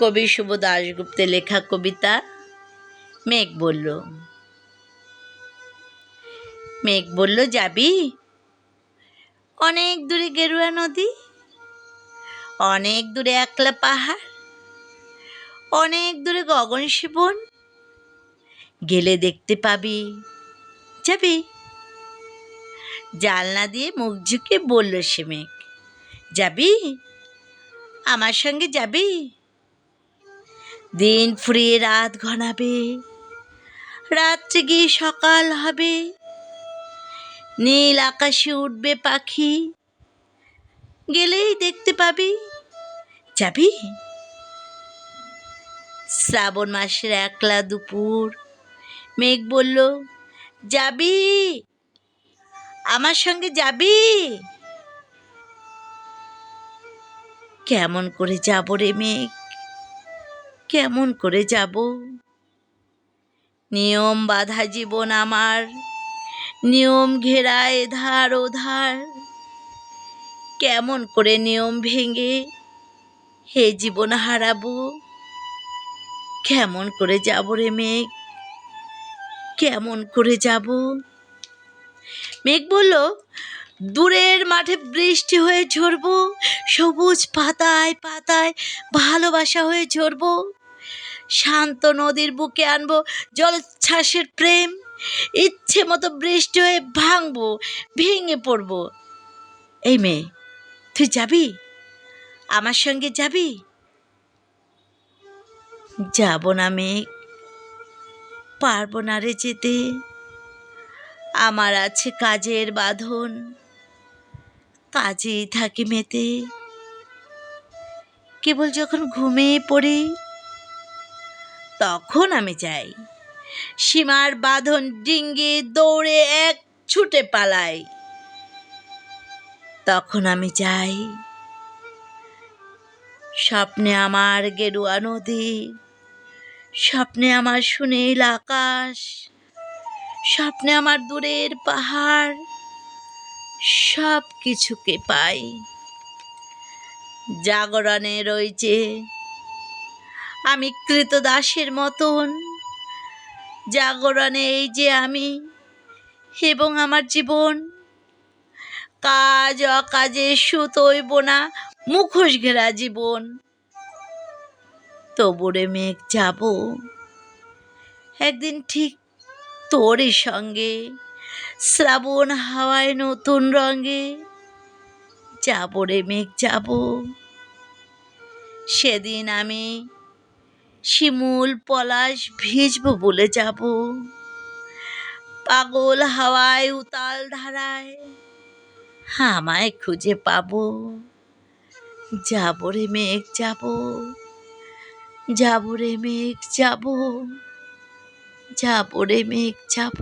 কবি শুভ দাশগুপ্তের লেখা কবিতা মেঘ বলল। মেঘ বলল, যাবি? অনেক দূরে গেরুয়া নদী, অনেক দূরে একলা পাহাড়, অনেক দূরে গগন শিবন। গেলে দেখতে পাবি। যাবি? জালনা দিয়ে মুখ ঝুঁকে বলল সে মেঘ, যাবি? আমার সঙ্গে যাবি? দিন ফুরিয়ে রাত ঘনাবে রাত্রে গিয়ে সকাল হবে। নীল আকাশে উঠবে পাখি, গেলেই দেখতে পাবি, যাবি। শ্রাবণ মাসের একলা দুপুর, মেঘ বলল, যাবি, আমার সঙ্গে যাবি? কেমন করে যাব রে মেঘ? কেমন করে যাব? নিয়ম বাধা জীবন আমার, নিয়ম ঘেরা এধার ওধার। কেমন করে নিয়ম ভেঙে হে জীবন হারাবো? কেমন করে যাব রে মেঘ? কেমন করে যাব? মেঘ বলল দূরের মাঠে বৃষ্টি হয়ে ঝরবো, সবুজ পাতায় পাতায় ভালোবাসা হয়ে ঝরবো। শান্ত নদীর বুকে আনব জলোচ্ছ্বাসের প্রেম, ইচ্ছে মতো বৃষ্টি হয়ে ভাঙবো, ভেঙে পড়ব। এই মেয়ে, তুই যাবি? আমার সঙ্গে যাবি? যাব না মেঘ পারব না রে যেতে। আমার আছে কাজের বাঁধন কাজেই থাকি মেতে। কেবল যখন ঘুমিয়ে পড়ি, তখন আমি যাই। সীমার বাঁধন ডিঙ্গি দৌড়ে এক ছুটে পালাই। তখন আমি যাই। স্বপ্নে আমার গেরুয়া নদী, স্বপ্নে আমার সুনীল আকাশ, স্বপ্নে আমার দূরের পাহাড় সব কিছুকে পাই। জাগরণে রয়েছে। আমি কৃতদাসের মতন। জাগরণে এই যে আমি এবং আমার জীবন। কাজ অকাজে সুতোই বোনা মুখোশ ঘেরা জীবন। তবুরে মেঘ যাব। একদিন ঠিক তোরই সঙ্গে। শ্রাবণ হাওয়ায় নতুন রঙে যাব রে মেঘ, যাব। সেদিন আমি শিমুল পলাশ ভিজব বলে যাব। পাগল হাওয়ায় উতাল ধারায় আমায় খুঁজে পাব। যাব রে মেঘ, যাব। যাব রে মেঘ, যাব। যাব রে মেঘ, যাব।